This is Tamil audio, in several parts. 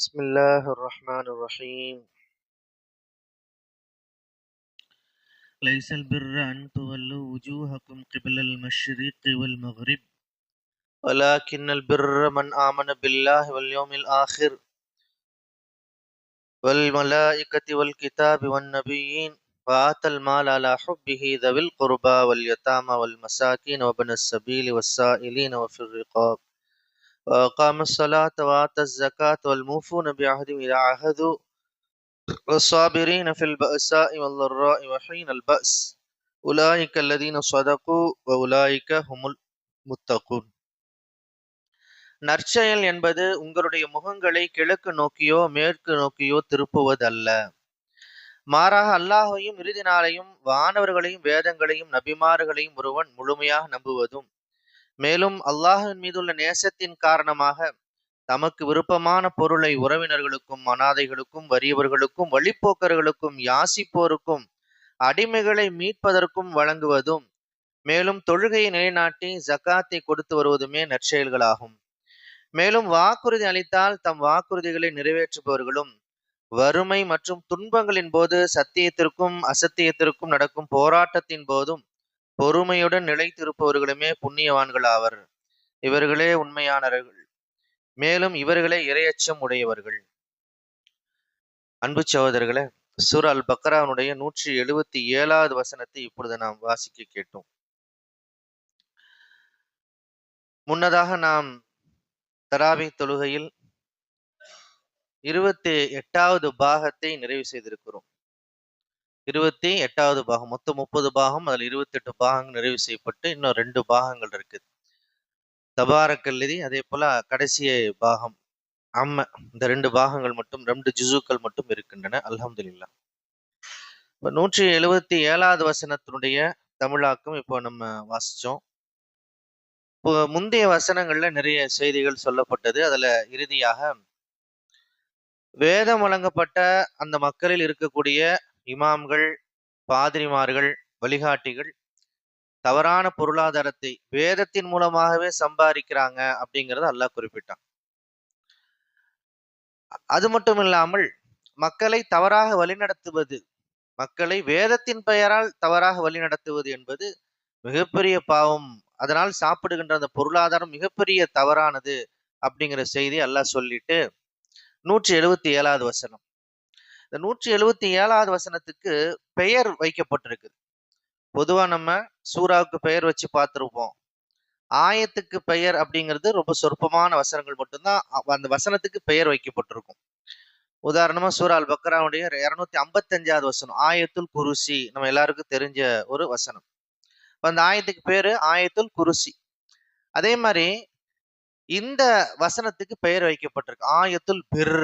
بسم الله الرحمن الرحيم. ليس البر أن تولوا وجوهكم قبل المشرق والمغرب. ولكن البر من آمن بالله واليوم الآخر. والملائكة والكتاب والنبيين وآتى المال على حبه ذوي القربى واليتامى والمساكين وابن السبيل والسائلين وفي الرقاب. وأقام الصلاة وآتى الزكاة والموفون بعهدهم إذا عهدوا والصابرين في البأساء والضراء وحين البأس أولئك الذين صدقوا وأولئك هم المتقون நற்செயல் என்பது உங்களுடைய முகங்களை கிழக்கு நோக்கியோ மேற்கு நோக்கியோ திருப்புவதல்ல மாறாக அல்லாஹையும் இறுதி நாளையும் வானவர்களையும் வேதங்களையும் நபிமார்களையும் ஒருவன் முழுமையாக நம்புவதும் மேலும் அல்லாஹின் மீதுள்ள நேசத்தின் காரணமாக தமக்கு விருப்பமான பொருளை உறவினர்களுக்கும் அனாதைகளுக்கும் வறியவர்களுக்கும் வழிப்போக்கர்களுக்கும் யாசிப்போருக்கும் அடிமைகளை மீட்பதற்கும் வழங்குவதும் மேலும் தொழுகையை நிலைநாட்டி ஜக்காத்தை கொடுத்து வருவதுமே நற்செயல்களாகும். மேலும் வாக்குறுதி அளித்தால் தம் வாக்குறுதிகளை நிறைவேற்றுபவர்களும் வறுமை மற்றும் துன்பங்களின் போது சத்தியத்திற்கும் அசத்தியத்திற்கும் நடக்கும் போராட்டத்தின் போதும் பொறுமையுடன் நிலைத்திருப்பவர்களுமே புண்ணியவான்கள் ஆவர் இவர்களே உண்மையானவர்கள். மேலும் இவர்களே இரையச்சம் உடையவர்கள். அன்பு சகோதரர்களே சுர் அல் பக்ரானுடைய நூற்றி எழுபத்தி ஏழாவது வசனத்தை இப்பொழுது நாம் வாசிக்க கேட்டோம். முன்னதாக நாம் தராவி தொழுகையில் இருபத்தி எட்டாவது பாகத்தை நிறைவு செய்திருக்கிறோம். இருபத்தி எட்டாவது பாகம் மொத்தம் முப்பது பாகம் அதில் இருபத்தி எட்டு பாகங்கள் நிறைவு செய்யப்பட்டு இன்னும் ரெண்டு பாகங்கள் இருக்குது தபாரக்கல்லதி அதே போல கடைசி பாகம் அம்ம இந்த ரெண்டு பாகங்கள் மட்டும் ரெண்டு ஜிசுக்கள் மட்டும் இருக்கின்றன அல்ஹம்துலில்லா. இப்போ நூற்றி எழுபத்தி ஏழாவது வசனத்தினுடைய தமிழாக்கம் இப்போ நம்ம வாசிச்சோம். இப்போ முந்தைய வசனங்கள்ல நிறைய செய்திகள் சொல்லப்பட்டது. அதுல இறுதியாக வேதம் வழங்கப்பட்ட அந்த மக்களில் இருக்கக்கூடிய இமாம்கள் பாதிரிமார்கள் வழிகாட்டிகள் தவறான பொருளாதாரத்தை வேதத்தின் மூலமாகவே சம்பாதிக்கிறாங்க அப்படிங்கிறத அல்லாஹ் குறிப்பிட்டான். அது மட்டும் இல்லாமல் மக்களை தவறாக வழிநடத்துவது மக்களை வேதத்தின் பெயரால் தவறாக வழிநடத்துவது என்பது மிகப்பெரிய பாவம். அதனால் சாப்பிடுகின்ற அந்த பொருளாதாரம் மிகப்பெரிய தவறானது அப்படிங்கிற செய்தி அல்லாஹ் சொல்லிட்டு நூற்றி எழுபத்தி ஏழாவது வசனம். இந்த நூற்றி எழுபத்தி ஏழாவது வசனத்துக்கு பெயர் வைக்கப்பட்டிருக்கு பொதுவா நம்ம சூறாவுக்கு பெயர் வச்சு பார்த்துருப்போம். ஆயத்துக்கு பெயர் அப்படிங்கிறது ரொம்ப சொற்பமான வசனங்கள் மட்டும்தான். அந்த வசனத்துக்கு பெயர் வைக்கப்பட்டிருக்கும். உதாரணமா சூரா அல் பக்ராவுடைய இருநூத்தி ஐம்பத்தஞ்சாவது வசனம் ஆயத்துல் குருசி நம்ம எல்லாருக்கும் தெரிஞ்ச ஒரு வசனம். அந்த ஆயத்துக்கு பேரு ஆயத்துல் குருசி. அதே மாதிரி இந்த வசனத்துக்கு பெயர் வைக்கப்பட்டிருக்கு. ஆயத்துல் பிர்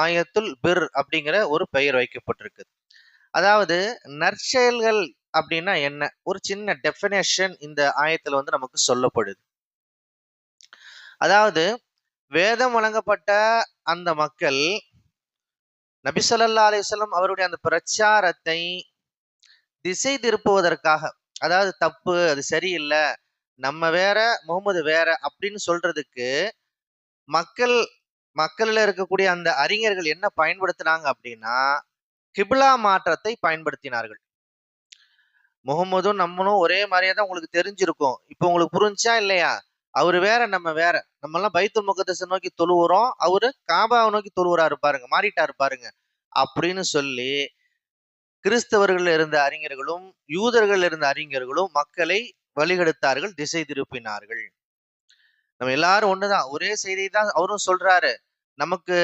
ஆயத்துல் பிர் அப்படிங்கிற ஒரு பெயர் வைக்கப்பட்டிருக்கு அதாவது நற்செயல்கள் அப்படின்னா என்ன? ஒரு சின்ன டெஃபினேஷன் இந்த ஆயத்துல வந்து நமக்கு சொல்லப்படுது. அதாவது வேதம் வழங்கப்பட்ட அந்த மக்கள் நபிசல்லா அலிசல்லம் அவருடைய அந்த பிரச்சாரத்தை திசை திருப்புவதற்காக அதாவது தப்பு அது சரியில்லை நம்ம வேற முகமது வேற அப்படின்னு சொல்றதுக்கு மக்கள் மக்கள்ல இருக்கக்கூடிய அந்த அறிஞர்கள் என்ன பயன்படுத்தினாங்க அப்படின்னா கிபிலா மாற்றத்தை பயன்படுத்தினார்கள். முகமதும் நம்மளும் ஒரே மாதிரியே தான் உங்களுக்கு தெரிஞ்சிருக்கும். இப்போ உங்களுக்கு புரிஞ்சா இல்லையா? அவரு வேற நம்ம வேற. நம்ம எல்லாம் பைத்துல் முகத்தஸை நோக்கி தொழுவுறோம். அவரு காபாவை நோக்கி தொழுவுறாரு பாருங்க மாறிட்டாரு பாருங்க. அப்படின்னு சொல்லி கிறிஸ்தவர்கள் இருந்த அறிஞர்களும் யூதர்கள் இருந்த அறிஞர்களும் மக்களை வழிகெடுத்தார்கள் திசை திருப்பினார்கள். நம்ம எல்லாரும் ஒண்ணுதான். ஒரே செய்தி தான் அவரும் சொல்றாரு. நமக்கு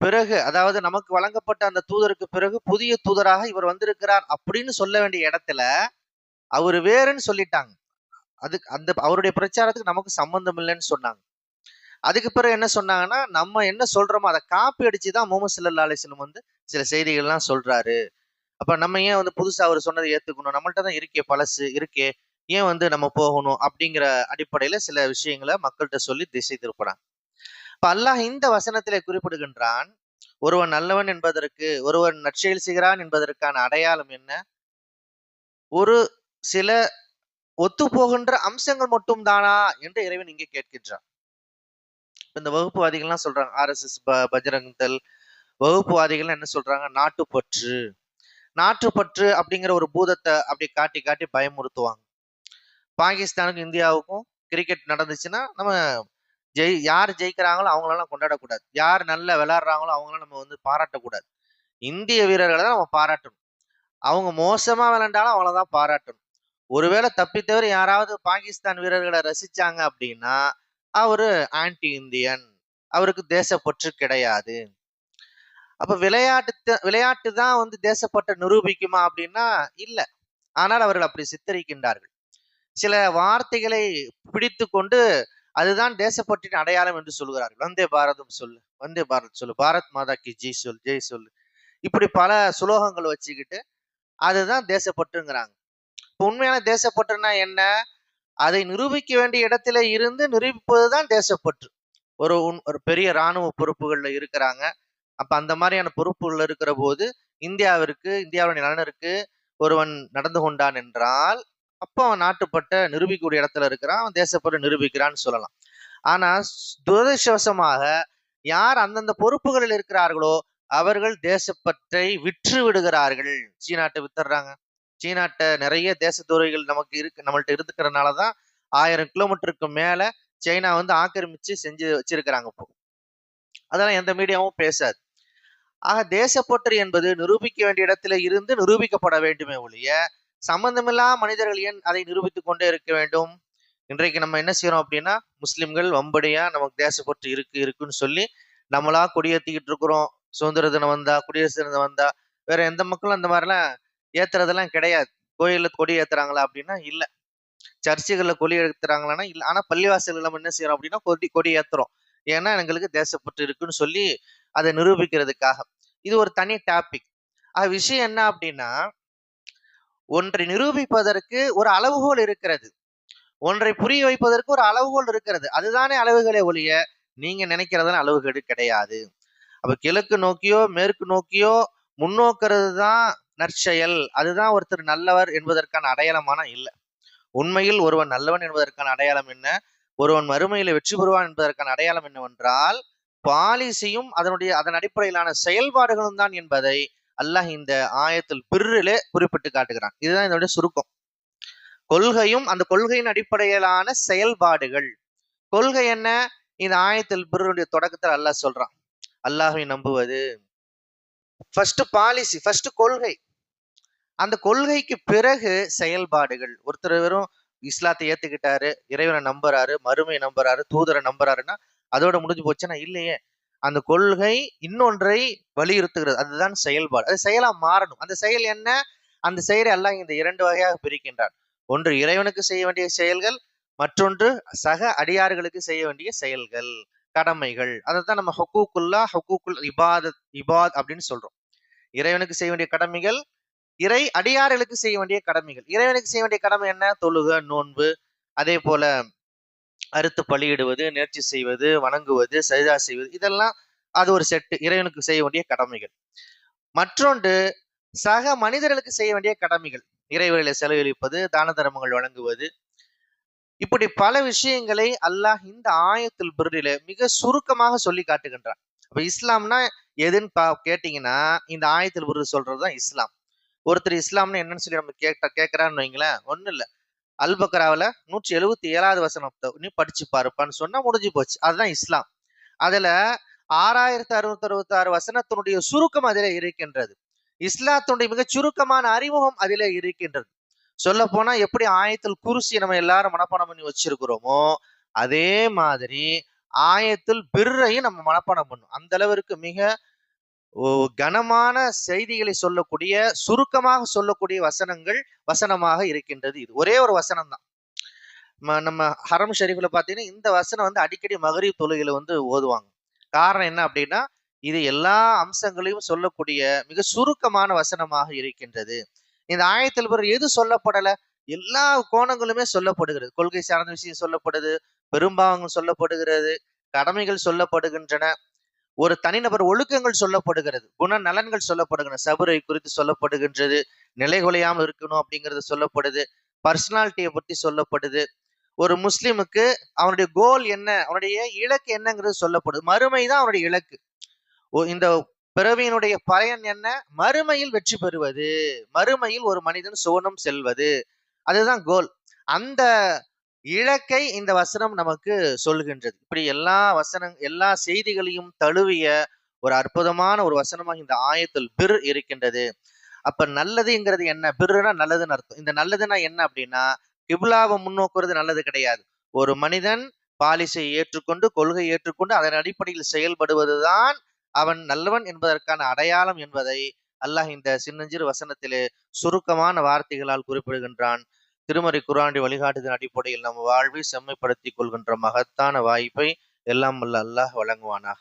பிறகு அதாவது நமக்கு வழங்கப்பட்ட அந்த தூதருக்கு பிறகு புதிய தூதராக இவர் வந்திருக்கிறார் அப்படின்னு சொல்ல வேண்டிய இடத்துல அவர் வேறுன்னு சொல்லிட்டாங்க. அதுக்கு அந்த அவருடைய பிரச்சாரத்துக்கு நமக்கு சம்பந்தம் இல்லைன்னு சொன்னாங்க. அதுக்கு பிறகு என்ன சொன்னாங்கன்னா நம்ம என்ன சொல்றோமோ அதை காப்பி அடிச்சுதான் முகமது சல்லா அலிஸ்லம் வந்து சில செய்திகள்லாம் சொல்றாரு. அப்ப நம்ம ஏன் வந்து புதுசா அவர் சொன்னதை ஏத்துக்கணும்? நம்மள்ட்ட தான் இருக்கே பழசு இருக்கே. ஏன் வந்து நம்ம போகணும் அப்படிங்கிற அடிப்படையில சில விஷயங்களை மக்கள்கிட்ட சொல்லி திசை திருப்புறாங்க. இப்ப அல்லாஹ் இந்த வசனத்திலே குறிப்பிடுகின்றான் ஒருவன் நல்லவன் என்பதற்கு ஒருவன் நற்செயல் செய்கிறான் என்பதற்கான அடையாளம் என்ன? ஒரு சில ஒத்து போகின்ற அம்சங்கள் மட்டும் தானா? என்று இறைவன் இங்கே கேட்கின்றான். இந்த வகுப்புவாதிகள்லாம் சொல்றாங்க ஆர்எஸ்எஸ் பஜ்ரங் தள் வகுப்புவாதிகள் என்ன சொல்றாங்க? நாட்டுப்பற்று. நாட்டுப்பற்று அப்படிங்கிற ஒரு பூதத்தை அப்படி காட்டி காட்டி பயமுறுத்துவாங்க. பாகிஸ்தானுக்கும் இந்தியாவுக்கும் கிரிக்கெட் நடந்துச்சுன்னா நம்ம ஜெய் யார் ஜெயிக்கிறாங்களோ அவங்களெல்லாம் கொண்டாடக்கூடாது. யார் நல்லா விளையாடுறாங்களோ அவங்களாம் நம்ம வந்து பாராட்டக்கூடாது. இந்திய வீரர்களை தான் நம்ம பாராட்டணும். அவங்க மோசமா விளையாண்டாலும் அவங்கள தான் பாராட்டணும். ஒருவேளை தப்பித்தவர் யாராவது பாகிஸ்தான் வீரர்களை ரசிச்சாங்க அப்படின்னா அவரு ஆன்டி இந்தியன் அவருக்கு தேசப்பற்று கிடையாது. அப்ப விளையாட்டு விளையாட்டு தான் வந்து தேசப்பற்றை நிரூபிக்குமா அப்படின்னா இல்ல. ஆனால் அவர்கள் அப்படி சித்தரிக்கின்றார்கள். சில வார்த்தைகளை பிடித்து கொண்டு அதுதான் தேசப்பற்றின் அடையாளம் என்று சொல்கிறார்கள். வந்தே பாரதம் சொல்லு வந்தே பாரத் சொல்லு பாரத் மாதா கி ஜெய் சொல் ஜெய் சொல்லு. இப்படி பல சுலோகங்கள் வச்சுக்கிட்டு அதுதான் தேசப்பற்றுங்கிறாங்க. இப்போ உண்மையான தேசப்பற்றுனா என்ன? அதை நிரூபிக்க வேண்டிய இடத்துல இருந்து நிரூபிப்பது தான் தேசப்பற்று. ஒரு உன்- ஒரு பெரிய ராணுவ பொறுப்புகள்ல இருக்கிறாங்க. அப்ப அந்த மாதிரியான பொறுப்புகள் இருக்கிற போது இந்தியாவிற்கு இந்தியாவுடைய நலனிற்கு ஒருவன் நடந்து கொண்டான் என்றால் அப்போ அவன் நாட்டுப்பட்ட நிரூபிக்கூடிய இடத்துல இருக்கிறான் அவன் தேசப்பட்டு நிரூபிக்கிறான்னு சொல்லலாம். ஆனா துரதிருஷ்டவசமாக யார் அந்தந்த பொறுப்புகளில் இருக்கிறார்களோ அவர்கள் தேசப்பற்றை விற்று விடுகிறார்கள். சீனாட்டை வித்துடுறாங்க. சீனாட்ட நிறைய தேச துறைகள் நமக்கு இருக்கு நம்மள்ட்ட இருந்துக்கிறதுனாலதான் ஆயிரம் கிலோமீட்டருக்கு மேல சைனா வந்து ஆக்கிரமிச்சு செஞ்சு வச்சிருக்கிறாங்க இப்போ. அதெல்லாம் எந்த மீடியாவும் பேசாது. ஆக தேசப்பற்று என்பது நிரூபிக்க வேண்டிய இடத்துல இருந்து நிரூபிக்கப்பட வேண்டுமே ஒழிய சம்பந்தமில்லா மனிதர்கள் ஏன் அதை நிரூபித்துக் கொண்டே இருக்க வேண்டும்? இன்றைக்கு நம்ம என்ன செய்யறோம் அப்படின்னா முஸ்லிம்கள் வம்படியா நமக்கு தேசப்பற்று இருக்கு இருக்குன்னு சொல்லி நம்மளா கொடியேத்திக்கிட்டு இருக்கிறோம். சுதந்திர தினம் வந்தா குடியரசு தினம் வந்தா வேற எந்த மக்களும் அந்த மாதிரிலாம் ஏத்துறதெல்லாம் கிடையாது. கோயில்ல கொடி ஏத்துறாங்களா அப்படின்னா இல்ல. சர்ச்சுகள்ல கொடி ஏத்துறாங்களான்னா இல்ல. ஆனா பள்ளிவாசல்கள் நம்ம என்ன செய்யறோம் அப்படின்னா கொடி கொடி ஏத்துறோம். ஏன்னா எங்களுக்கு தேசப்பற்று இருக்குன்னு சொல்லி அதை நிரூபிக்கிறதுக்காக. இது ஒரு தனி டாபிக் அது விஷயம் என்ன அப்படின்னா ஒன்றை நிரூபிப்பதற்கு ஒரு அளவுகோல் இருக்கிறது. ஒன்றை புரிய வைப்பதற்கு ஒரு அளவுகோல் இருக்கிறது. அதுதானே அளவுகளே ஒழிய நீங்க நினைக்கிறதான அளவுகேடு கிடையாது. அப்ப கிழக்கு நோக்கியோ மேற்கு நோக்கியோ முன்னோக்கிறது தான் நற்செயல். அதுதான் ஒருத்தர் நல்லவர் என்பதற்கான அடையாளமான இல்ல. உண்மையில் ஒருவன் நல்லவன் என்பதற்கான அடையாளம் என்ன? ஒருவன் மறுமையில வெற்றி பெறுவான் என்பதற்கான அடையாளம் என்னவென்றால் பாலிசியும் அதனுடைய அதன் அடிப்படையிலான செயல்பாடுகளும் தான் என்பதை அல்லாஹ் இந்த ஆயத்தில் பிறிலே குறிப்பிட்டு காட்டுகிறான். இதுதான் இதனுடைய சுருக்கம். கொள்கையும் அந்த கொள்கையின் அடிப்படையிலான செயல்பாடுகள். கொள்கை என்ன? இந்த ஆயத்தில் பிறருடைய தொடக்கத்தில் அல்லாஹ் சொல்றான். அல்லாஹை நம்புவது. ஃபர்ஸ்ட் பாலிசி ஃபர்ஸ்ட் கொள்கை. அந்த கொள்கைக்கு பிறகு செயல்பாடுகள். ஒருத்தர் வெறும் இஸ்லாத்தை ஏத்துக்கிட்டாரு இறைவனை நம்புறாரு மறுமையை நம்புறாரு தூதரை நம்புறாருன்னா அதோட முடிஞ்சு போச்சுன்னா இல்லையே. அந்த கொள்கை இன்னொன்றை வலியுறுத்துகிறது. அதுதான் செயல்பாடு. அது செயலா மாறணும். அந்த செயல் என்ன? அந்த செயலை எல்லாம் இந்த இரண்டு வகையாக பிரிக்கின்றார் ஒன்று இறைவனுக்கு செய்ய வேண்டிய செயல்கள். மற்றொன்று சக அடியார்களுக்கு செய்ய வேண்டிய செயல்கள் கடமைகள். அதைத்தான் நம்ம ஹொக்கூக்குல்லா ஹொக்கூக்குல் இபாதத் இபாத் அப்படின்னு சொல்றோம். இறைவனுக்கு செய்ய வேண்டிய கடமைகள் இறை அடியார்களுக்கு செய்ய வேண்டிய கடமைகள். இறைவனுக்கு செய்ய வேண்டிய கடமை என்ன? தொழுக நோன்பு. அதே போல அறுத்து பலியிடுவது நேர்ச்சி செய்வது வணங்குவது சரிதா செய்வது இதெல்லாம் அது ஒரு செட்டு இறைவனுக்கு செய்ய வேண்டிய கடமைகள். மற்றொன்று சக மனிதர்களுக்கு செய்ய வேண்டிய கடமைகள். இறைவர்களை செலவழிப்பது தான தர்மங்கள் வழங்குவது. இப்படி பல விஷயங்களை அல்லாஹ் இந்த ஆயத்தில் பிரில மிக சுருக்கமாக சொல்லி காட்டுகின்றான். அப்ப இஸ்லாம்னா எதுன்னு பா கேட்டீங்கன்னா இந்த ஆயத்தில் பிரு சொல்றதுதான் இஸ்லாம். ஒருத்தர் இஸ்லாம்னு என்னன்னு சொல்லி நம்ம கேட்ட கேட்கிறான்னு வைங்களேன் ஒண்ணும் இல்ல. அல்பக்ராவில் நூற்றி எழுபத்தி ஏழாவது வசனத்தை நீ படிச்சு பாருப்பான்னு சொன்னா முடிஞ்சு போச்சு. அதுதான் இஸ்லாம். அதுல ஆறாயிரத்தி அறுநூத்தி அறுபத்தி ஆறு வசனத்தினுடைய சுருக்கம் அதிலே இருக்கின்றது. இஸ்லாத்தினுடைய மிகச் சுருக்கமான அறிமுகம் அதிலே இருக்கின்றது. சொல்ல போனா எப்படி ஆயத்தில் குருசி நம்ம எல்லாரும் மனப்பாடம் பண்ணி வச்சிருக்கிறோமோ அதே மாதிரி ஆயத்தில் பிர்ரையும் நம்ம மனப்பாடம் பண்ணும். அந்த அளவிற்கு மிக கனமான செய்திகளை சொல்லக்கூடிய சுருக்கமாக சொல்லக்கூடிய வசனங்கள் வசனமாக இருக்கின்றது இது. ஒரே ஒரு வசனம் தான் நம்ம ஹரம் ஷெரீஃப்ல பாத்தீங்கன்னா இந்த வசனம் வந்து அடிக்கடி மகரீப் தொழுகையில வந்து ஓதுவாங்க. காரணம் என்ன அப்படின்னா இது எல்லா அம்சங்களையும் சொல்லக்கூடிய மிக சுருக்கமான வசனமாக இருக்கின்றது. இந்த ஆயத்தில் பிறகு எது சொல்லப்படலை? எல்லா கோணங்களுமே சொல்லப்படுகிறது. கொள்கை சார்ந்த விஷயம் சொல்லப்படுது பெரும்பாவங்கள் சொல்லப்படுகிறது கடமைகள் சொல்லப்படுகின்றன. ஒரு தனிநபர் ஒழுக்கங்கள் சொல்லப்படுகிறது குண நலன்கள் சொல்லப்படுகிறது சபரை குறித்து சொல்லப்படுகின்றது நிலைகுலையாமல் இருக்கணும் அப்படிங்கிறது சொல்லப்படுது பர்சனாலிட்டியை பற்றி சொல்லப்படுது. ஒரு முஸ்லிமுக்கு அவனுடைய கோல் என்ன அவனுடைய இலக்கு என்னங்கிறது சொல்லப்படுது. மறுமை தான் அவனுடைய இலக்கு. ஓ- இந்த பிறவியினுடைய பயன் என்ன மறுமையில் வெற்றி பெறுவது மறுமையில் ஒரு மனிதன் சுவனம் செல்வது. அதுதான் கோல் அந்த இலக்கை இந்த வசனம் நமக்கு சொல்கின்றது இப்படி எல்லா வசனம் எல்லா செய்திகளையும் தழுவிய ஒரு அற்புதமான ஒரு வசனமாக இந்த ஆயத்தில் பிர் இருக்கின்றது. அப்ப நல்லதுங்கிறது என்ன? பிர்னா நல்லதுன்னு அர்த்தம். இந்த நல்லதுன்னா என்ன அப்படின்னா கிப்லாவை முன்னோக்குறது நல்லது கிடையாது. ஒரு மனிதன் பாலிசை ஏற்றுக்கொண்டு கொள்கை ஏற்றுக்கொண்டு அதன் அடிப்படையில் செயல்படுவதுதான் அவன் நல்லவன் என்பதற்கான அடையாளம் என்பதை அல்லாஹ் இந்த சின்னஞ்சிறு வசனத்திலே சுருக்கமான வார்த்தைகளால் குறிப்பிடுகின்றான். திருமறை குராண்டி வழிகாட்டுதல் அடிப்படையில் நம் வாழ்வை செம்மைப்படுத்திக் கொள்கின்ற மகத்தான வாய்ப்பை எல்லாம் வல்ல அல்லாஹ் வழங்குவானாக.